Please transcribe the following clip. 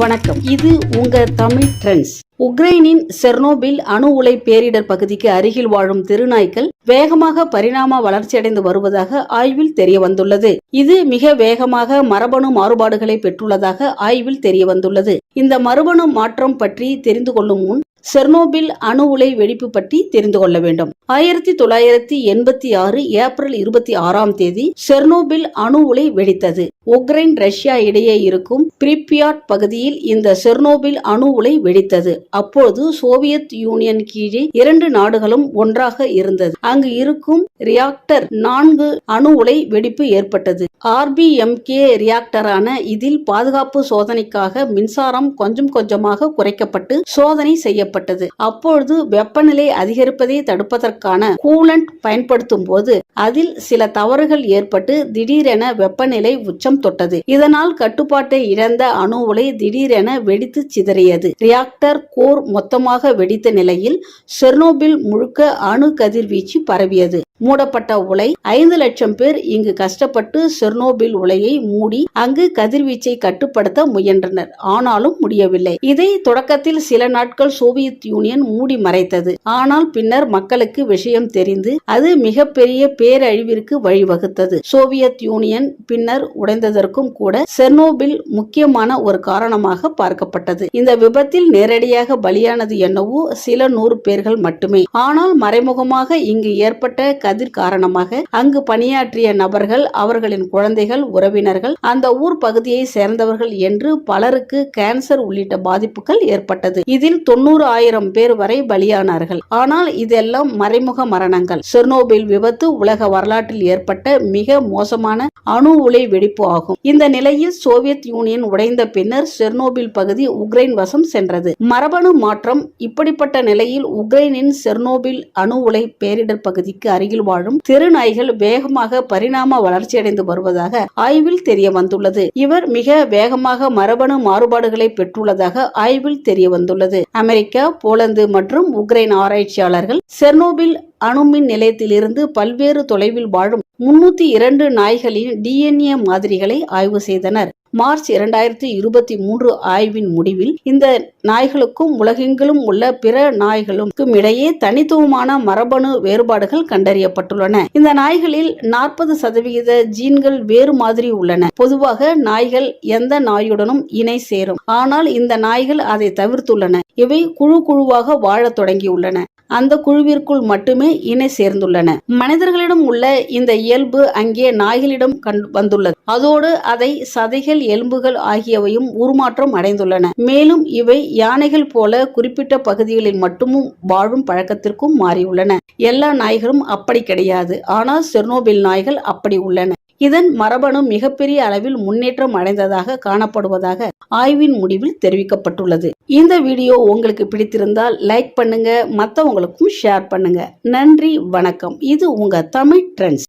வணக்கம். இது உங்க தமிழ் ட்ரெண்ட்ஸ் உக்ரைனின் செர்னோபில் அணு உலை பேரிடர் பகுதிக்கு அருகில் வாழும் திருநாய்க்கள் வேகமாக பரிணாம வளர்ச்சியடைந்து வருவதாக ஆய்வில் தெரிய வந்துள்ளது இது மிக வேகமாக மரபணு மாறுபாடுகளை பெற்றுள்ளதாக ஆய்வில் தெரிய வந்துள்ளது இந்த மரபணு மாற்றம் பற்றி தெரிந்து கொள்ளும் முன் செர்னோபில் அணு உலை வெடிப்பு பற்றி தெரிந்து கொள்ள வேண்டும். ஆயிரத்தி தொள்ளாயிரத்தி எண்பத்தி ஆறு ஏப்ரல் இருபத்தி ஆறாம் தேதி செர்னோபில் அணு உலை வெடித்தது. உக்ரைன் ரஷ்யா இடையே இருக்கும் பிரிப்பியாட் பகுதியில் இந்த செர்னோபில் அணு உலை வெடித்தது. அப்போது சோவியத் யூனியன் கீழே இரண்டு நாடுகளும் ஒன்றாக இருந்தது. அங்கு இருக்கும் ரியாக்டர் நான்கு அணு உலை வெடிப்பு ஏற்பட்டது. ஆர்பிஎம்கே ரியாக்டரான இதில் பாதுகாப்பு சோதனைக்காக மின்சாரம் கொஞ்சம் கொஞ்சமாக குறைக்கப்பட்டு சோதனை செய்யப்பட்டது. அப்பொழுது வெப்பநிலை அதிகரிப்பதை தடுப்பதற்கு செய்வதற்கான கூலண்ட் பயன்படுத்தும் போது அதில் சில தவறுகள் ஏற்பட்டு திடீரென வெப்பநிலை உச்சம் தொட்டது. இதனால் கட்டுப்பாட்டை இழந்த அணு உலை திடீரென வெடித்து சிதறியது. ரியாக்டர் கோர் மொத்தமாக வெடித்த நிலையில் செர்னோபில் முழுக்க அணு கதிர்வீச்சு பரவியது. மூடப்பட்ட உலை ஐந்து லட்சம் பேர் இங்கு கஷ்டப்பட்டு செர்னோபில் உலையை மூடி அங்கு கதிர்வீச்சை கட்டுப்படுத்த முயன்றனர். ஆனாலும் முடியவில்லை. இதை தொடக்கத்தில் சில நாட்கள் சோவியத் யூனியன் மூடி மறைத்தது. ஆனால் பின்னர் மக்களுக்கு விஷயம் தெரிந்து அது மிகப்பெரிய பேரழிவிற்கு வழிவகுத்தது. சோவியத் யூனியன் பின்னர் உடைந்ததற்கும் கூட செர்னோபில் முக்கியமான ஒரு காரணமாக பார்க்கப்பட்டது. இந்த விபத்தில் நேரடியாக பலியானது என்னவோ சில நூறு பேர்கள் மட்டுமே. ஆனால் மறைமுகமாக இங்கு ஏற்பட்ட கதிர் காரணமாக அங்கு பணியாற்றிய நபர்கள் அவர்களின் குழந்தைகள் உறவினர்கள் அந்த ஊர் பகுதியை சேர்ந்தவர்கள் என்று பலருக்கு கேன்சர் உள்ளிட்ட பாதிப்புகள் ஏற்பட்டது. இதில் தொண்ணூறு ஆயிரம் பேர் வரை பலியானார்கள். ஆனால் இதெல்லாம் மறைமுக மரணங்கள். செர்னோபில் விபத்து உலக வரலாற்றில் ஏற்பட்ட மிக மோசமான அணு உலை வெடிப்பு ஆகும். இந்த நிலையில் சோவியத் யூனியன் உடைந்த பின்னர் செர்னோபில் பகுதி உக்ரைன் வசம் சென்றது. மரபணு மாற்றம் இப்படிப்பட்ட நிலையில் உக்ரைனின் செர்னோபில் அணு உலை பேரிடர் பகுதிக்கு அருகில் வாழும் தெருநாய்கள் வேகமாக பரிணாம வளர்ச்சியடைந்து வருவதாக ஆய்வில் தெரிய வந்துள்ளது இவர் மிக வேகமாக மரபணு மாறுபாடுகளை பெற்றுள்ளதாக ஆய்வில் தெரிய வந்துள்ளது அமெரிக்கா போலந்து மற்றும் உக்ரைன் ஆராய்ச்சியாளர்கள் செர்னோபில் அணுமின் நிலையத்திலிருந்து பல்வேறு தொலைவில் வாழும் முன்னூத்தி இரண்டு நாய்களின் டிஎன்ஏ மாதிரிகளை ஆய்வு செய்தனர். மார்ச் இரண்டாயிரத்தி இருபத்தி மூன்று ஆய்வின் முடிவில் இந்த நாய்களுக்கும் உலகெங்கிலும் உள்ள பிற நாய்களுக்கும் இடையே தனித்துவமான மரபணு வேறுபாடுகள் கண்டறியப்பட்டுள்ளன. இந்த நாய்களில் நாற்பது சதவிகித ஜீன்கள் வேறு மாதிரி உள்ளன. பொதுவாக நாய்கள் எந்த நாயுடனும் இணை சேரும். ஆனால் இந்த நாய்கள் அதை தவிர்த்துள்ளன. இவை குழு குழுவாக வாழத் தொடங்கியுள்ளன. அந்த குழுவிற்குள் மட்டுமே இணை சேர்ந்துள்ளன. மனிதர்களிடம் உள்ள இந்த இயல்பு அங்கே நாய்களிடம் வந்துள்ளது. அதோடு அதை சதைகள் எலும்புகள் ஆகியவையும் உருமாற்றம் அடைந்துள்ளன. மேலும் இவை யானைகள் போல குறிப்பிட்ட பகுதிகளில் மட்டுமும் வாழும் பழக்கத்திற்கும் மாறியுள்ளன. எல்லா நாய்களும் அப்படி கிடையாது. ஆனால் செர்னோபில் நாய்கள் அப்படி உள்ளன. இதன் மரபணு மிகப்பெரிய அளவில் முன்னேற்றம் அடைந்ததாக காணப்படுவதாக ஆய்வின் முடிவில் தெரிவிக்கப்பட்டுள்ளது. இந்த வீடியோ உங்களுக்கு பிடித்திருந்தால் லைக் பண்ணுங்க மற்றவங்களுக்கும் ஷேர் பண்ணுங்க. நன்றி வணக்கம். இது உங்க தமிழ் ட்ரெண்ட்ஸ்.